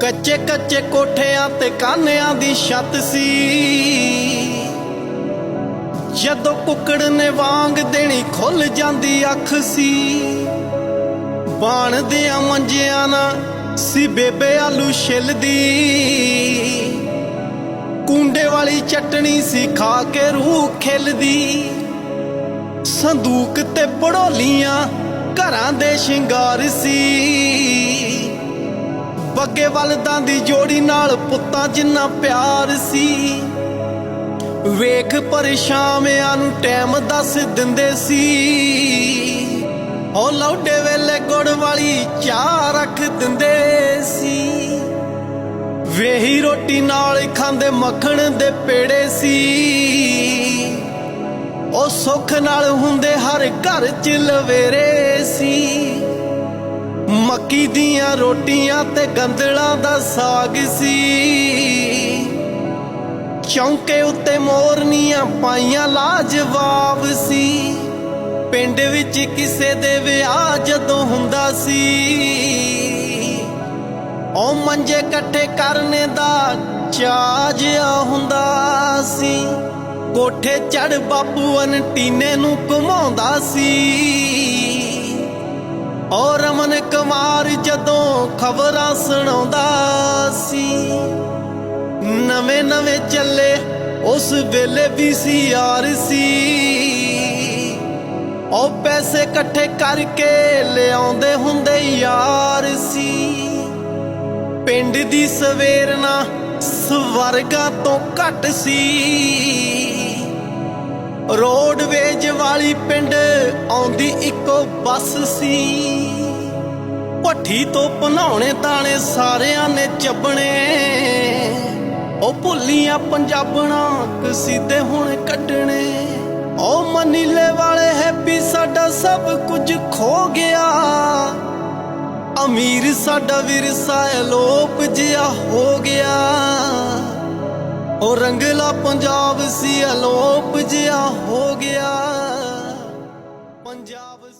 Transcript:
ਕੱਚੇ ਕੱਚੇ ਕੋਠਿਆਂ ਤੇ ਕਾਨਿਆਂ ਦੀ ਛੱਤ ਸੀ। ਜਦੋਂ ਕੁੱਕੜ ਨੇ ਵਾਂਗ ਦੇਣੀ ਖੁੱਲ ਜਾਂਦੀ ਅੱਖ ਸੀ। ਬਾਣ ਦੇ ਮੰਜਿਆਂ ਨਾ ਸੀ ਬੇਬੇ ਆਲੂ ਛਿਲਦੀ। ਕੁੰਡੇ ਵਾਲੀ ਚਟਣੀ ਸੀ ਖਾ ਕੇ ਰੂਹ ਖਿਲਦੀ। ਸੰਦੂਕ ਤੇ ਪੜੋਲੀਆਂ ਘਰਾਂ ਦੇ ਸ਼ਿੰਗਾਰ ਸੀ। ਅੱਗੇ ਬਲਦਾਂ ਦੀ ਜੋੜੀ ਨਾਲ ਪੁੱਤਾਂ ਜਿੰਨਾ ਪਿਆਰ ਸੀ। ਵੇਖ ਪਰਛਾਵਿਆਂ ਨੂੰ ਟਾਈਮ ਦੱਸ ਦਿੰਦੇ ਸੀ। ਉਹ ਲੌਡੇ ਵੇਲੇ ਗੁੜ ਵਾਲੀ ਚਾਹ ਰੱਖ ਦਿੰਦੇ ਸੀ। ਵੇਹੀ ਰੋਟੀ ਨਾਲ ਖਾਂਦੇ ਮੱਖਣ ਦੇ ਪੇੜੇ ਸੀ। ਉਹ ਸੁੱਖ ਨਾਲ ਹੁੰਦੇ ਹਰ ਘਰ ਚ ਲਵੇਰੇ ਸੀ। ਮੱਕੀ ਦੀਆਂ ਰੋਟੀਆਂ ਤੇ ਗੰਦਲਾਂ ਦਾ ਸਾਗ ਸੀ। ਚੌਂਕੇ ਉੱਤੇ ਮੋਰਨੀਆਂ ਪਾਈਆਂ ਲਾਜਵਾਬ ਸੀ। ਪਿੰਡ ਵਿੱਚ ਕਿਸੇ ਦੇ ਵਿਆਹ ਜਦੋਂ ਹੁੰਦਾ ਸੀ। ਉਹ ਮੰਜੇ ਇਕੱਠੇ ਕਰਨੇ ਦਾ ਚਾਜਿਆ ਹੁੰਦਾ ਸੀ। ਕੋਠੇ ਚੜ ਬਾਪੂ ਅਨਟੀਨੇ ਨੂੰ ਘੁਮਾਉਂਦਾ ਸੀ। ਔਰ ਰਮਨ ਕੁਮਾਰ ਜਦੋਂ ਖਬਰਾਂ ਸੁਣਾਉਂਦਾ ਸੀ, ਨਵੇਂ ਨਵੇਂ ਚੱਲੇ, ਉਸ ਵੇਲੇ ਵੀ ਸੀ ਯਾਰ ਸੀ। ਉਹ ਪੈਸੇ ਇਕੱਠੇ ਕਰਕੇ ਲਿਆਉਂਦੇ ਹੁੰਦੇ ਯਾਰ ਸੀ। ਪਿੰਡ ਦੀ ਸਵੇਰ ਨਾ ਸਵਰਗਾ ਤੋਂ ਘੱਟ ਸੀ। ਰੋਡਵੇਜ ਵਾਲੀ ਪਿੰਡ ਆਉਂਦੀ ਇੱਕੋ ਬੱਸ ਸੀ। ਭੱਠੀ ਤੋਂ ਭਨਾਉਣੇ ਦਾਣੇ ਸਾਰਿਆਂ ਨੇ ਚੱਬਣੇ। ਉਹ ਭੁੱਲੀਆਂ ਪੰਜਾਬਣਾ ਕਸੀਦੇ ਹੁਣ ਕੱਢਣੇ। ਉਹ ਮਨੀਲੇ ਵਾਲੇ ਹੈਪੀ ਸਾਡਾ ਸਭ ਕੁਝ ਖੋ ਗਿਆ। ਅਮੀਰ ਸਾਡਾ ਵਿਰਸਾ ਲੋਪ ਜਿਆ ਹੋ ਗਿਆ। ਉਹ ਰੰਗਲਾ ਪੰਜਾਬ ਸੀ ਅਲੋਪ ਜਿਆ ਹੋ ਗਿਆ। one job was